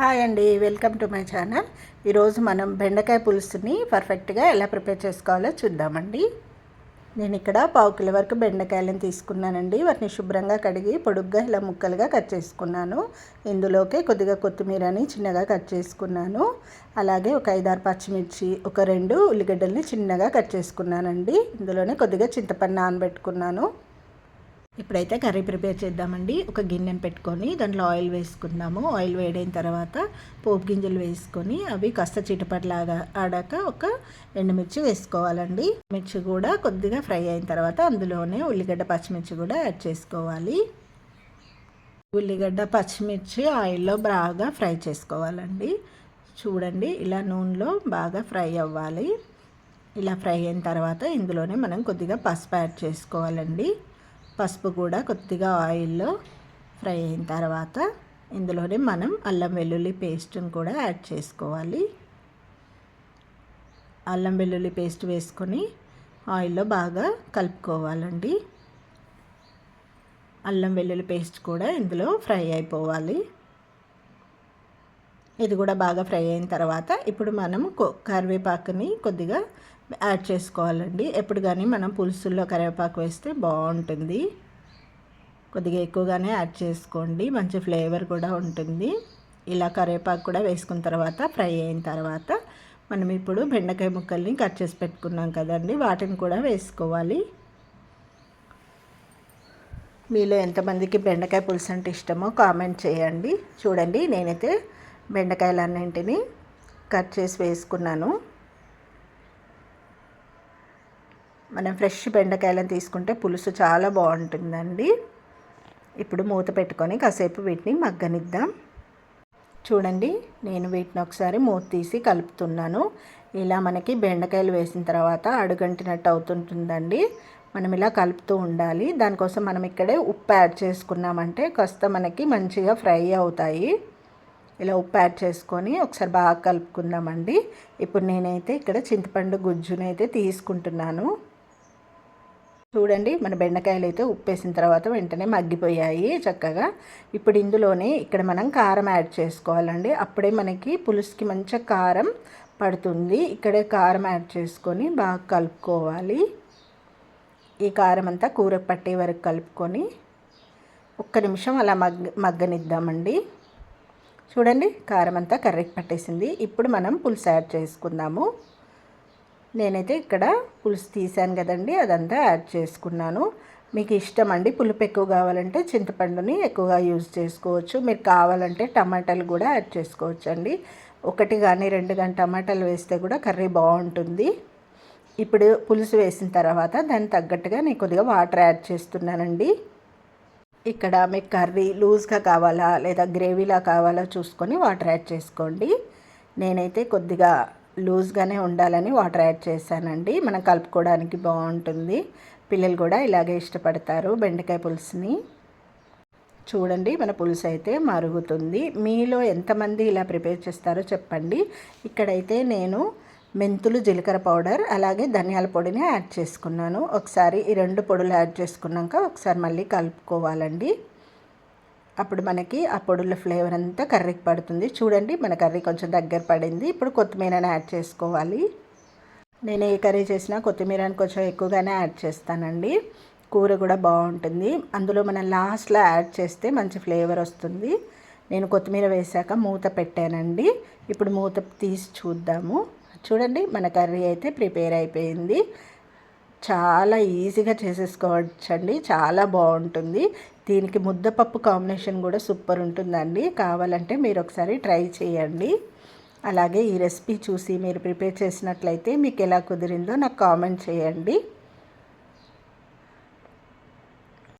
Hi అండి welcome to my channel. ఈరోజు మనం బెండకాయ పులుసుని పర్ఫెక్ట్గా ఎలా ప్రిపేర్ చేసుకోవాలో చూద్దామండి. నేను ఇక్కడ పావు కిలో వరకు బెండకాయలను తీసుకున్నానండి. వాటిని శుభ్రంగా కడిగి పొడుగ్గా ఇలా ముక్కలుగా కట్ చేసుకున్నాను. ఇందులోకి కొద్దిగా కొత్తిమీరని చిన్నగా కట్ చేసుకున్నాను. అలాగే ఒక ఐదారు పచ్చిమిర్చి ఒక రెండు ఉల్లిగడ్డల్ని చిన్నగా కట్ చేసుకున్నానండి. ఇందులోనే కొద్దిగా చింతపండు నానబెట్టుకున్నాను. ఇప్పుడైతే కర్రీ ప్రిపేర్ చేద్దామండి. ఒక గిన్నెను పెట్టుకొని దాంట్లో ఆయిల్ వేసుకుందాము. ఆయిల్ వేడైన తర్వాత పోపు గింజలు వేసుకొని అవి కాస్త చిటపట్లాగా ఆడాక ఒక ఎండుమిర్చి వేసుకోవాలండి. మిర్చి కూడా కొద్దిగా ఫ్రై అయిన తర్వాత అందులోనే ఉల్లిగడ్డ పచ్చిమిర్చి కూడా యాడ్ చేసుకోవాలి. ఉల్లిగడ్డ పచ్చిమిర్చి ఆయిల్లో బాగా ఫ్రై చేసుకోవాలండి. చూడండి ఇలా నూనెలో బాగా ఫ్రై అవ్వాలి. ఇలా ఫ్రై అయిన తర్వాత ఇందులోనే మనం కొద్దిగా పసుపు యాడ్ చేసుకోవాలండి. పసుపు కూడా కొద్దిగా ఆయిల్లో ఫ్రై అయిన తర్వాత ఇందులోనే మనం అల్లం వెల్లుల్లి పేస్ట్ని కూడా యాడ్ చేసుకోవాలి. అల్లం వెల్లుల్లి పేస్ట్ వేసుకొని ఆయిల్లో బాగా కలుపుకోవాలండి. అల్లం వెల్లుల్లి పేస్ట్ కూడా ఇందులో ఫ్రై అయిపోవాలి. ఇది కూడా బాగా ఫ్రై అయిన తర్వాత ఇప్పుడు మనం కరివేపాకుని కొద్దిగా యాడ్ చేసుకోవాలండి. ఎప్పుడు కానీ మనం పులుసుల్లో కరివేపాకు వేస్తే బాగుంటుంది. కొద్దిగా ఎక్కువగానే యాడ్ చేసుకోండి. మంచి ఫ్లేవర్ కూడా ఉంటుంది. ఇలా కరివేపాకు కూడా వేసుకున్న తర్వాత ఫ్రై అయిన తర్వాత మనం ఇప్పుడు బెండకాయ ముక్కల్ని కట్ చేసి పెట్టుకున్నాం కదండి. వాటిని కూడా వేసుకోవాలి. మీలో ఎంతమందికి బెండకాయ పులుసు అంటే ఇష్టమో కామెంట్ చేయండి. చూడండి నేనైతే బెండకాయలన్నింటినీ కట్ చేసి వేసుకున్నాను. మనం ఫ్రెష్ బెండకాయలను తీసుకుంటే పులుసు చాలా బాగుంటుందండి. ఇప్పుడు మూత పెట్టుకొని కాసేపు వీటిని మగ్గనిద్దాం. చూడండి నేను వీటిని ఒకసారి మూత తీసి కలుపుతున్నాను. ఇలా మనకి బెండకాయలు వేసిన తర్వాత అడుగంటినట్టు అవుతుంటుందండి. మనం ఇలా కలుపుతూ ఉండాలి. దానికోసం మనం ఇక్కడే ఉప్పు యాడ్ చేసుకున్నామంటే కాస్త మనకి మంచిగా ఫ్రై అవుతాయి. ఇలా ఉప్పు యాడ్ చేసుకొని ఒకసారి బాగా కలుపుకుందామండి. ఇప్పుడు నేనైతే ఇక్కడ చింతపండు గుజ్జునైతే తీసుకుంటున్నాను. చూడండి మన బెండకాయలు అయితే ఉప్పేసిన తర్వాత వెంటనే మగ్గిపోయాయి చక్కగా. ఇప్పుడు ఇందులోనే ఇక్కడ మనం కారం యాడ్ చేసుకోవాలండి. అప్పుడే మనకి పులుసుకి మంచిగా కారం పడుతుంది. ఇక్కడే కారం యాడ్ చేసుకొని బాగా కలుపుకోవాలి. ఈ కారం అంతా కూర పట్టే వరకు కలుపుకొని ఒక్క నిమిషం అలా మగ్గ మగ్గనిద్దామండి. చూడండి కారం అంతా కర్రీకి పట్టేసింది. ఇప్పుడు మనం పులుసు యాడ్ చేసుకుందాము. నేనైతే ఇక్కడ పులుసు తీసాను కదండి అదంతా యాడ్ చేసుకున్నాను. మీకు ఇష్టం అండి పులుపు ఎక్కువ కావాలంటే చింతపండుని ఎక్కువగా యూజ్ చేసుకోవచ్చు. మీరు కావాలంటే టమాటాలు కూడా యాడ్ చేసుకోవచ్చు అండి ఒకటి కానీ రెండు కానీ టమాటాలు వేస్తే కూడా కర్రీ బాగుంటుంది. ఇప్పుడు పులుసు వేసిన తర్వాత దానికి తగ్గట్టుగా నేను కొద్దిగా వాటర్ యాడ్ చేస్తున్నానండి. ఇక్కడ మీకు కర్రీ లూజ్గా కావాలా లేదా గ్రేవీలా కావాలా చూసుకొని వాటర్ యాడ్ చేసుకోండి. నేనైతే కొద్దిగా లూజ్గానే ఉండాలని వాటర్ యాడ్ చేశానండి. మనం కలుపుకోవడానికి బాగుంటుంది. పిల్లలు కూడా ఇలాగే ఇష్టపడతారు బెండకాయ పులుసుని. చూడండి మన పులుసు అయితే మరుగుతుంది. మీలో ఎంతమంది ఇలా ప్రిపేర్ చేస్తారో చెప్పండి. ఇక్కడైతే నేను మెంతులు జీలకర్ర పౌడర్ అలాగే ధనియాల పొడిని యాడ్ చేసుకున్నాను. ఒకసారి ఈ రెండు పొడులు యాడ్ చేసుకున్నాక ఒకసారి మళ్ళీ కలుపుకోవాలండి. అప్పుడు మనకి ఆ పొడుల ఫ్లేవర్ అంతా కర్రీకి పడుతుంది. చూడండి మన కర్రీ కొంచెం దగ్గర పడింది. ఇప్పుడు కొత్తిమీరని యాడ్ చేసుకోవాలి. నేను ఏ కర్రీ చేసినా కొత్తిమీరని కొంచెం ఎక్కువగానే యాడ్ చేస్తానండి. కూర కూడా బాగుంటుంది. అందులో మనం లాస్ట్లో యాడ్ చేస్తే మంచి ఫ్లేవర్ వస్తుంది. నేను కొత్తిమీర వేసాక మూత పెట్టానండి. ఇప్పుడు మూత తీసి చూద్దాము. చూడండి మన కర్రీ అయితే ప్రిపేర్ అయిపోయింది. చాలా ఈజీగా చేసేసుకోవచ్చండి. చాలా బాగుంటుంది. దీనికి ముద్దపప్పు కాంబినేషన్ కూడా సూపర్ ఉంటుందండి. కావాలంటే మీరు ఒకసారి ట్రై చేయండి. అలాగే ఈ రెసిపీ చూసి మీరు ప్రిపేర్ చేసినట్లయితే మీకు ఎలా కుదిరిందో నాకు కామెంట్ చేయండి.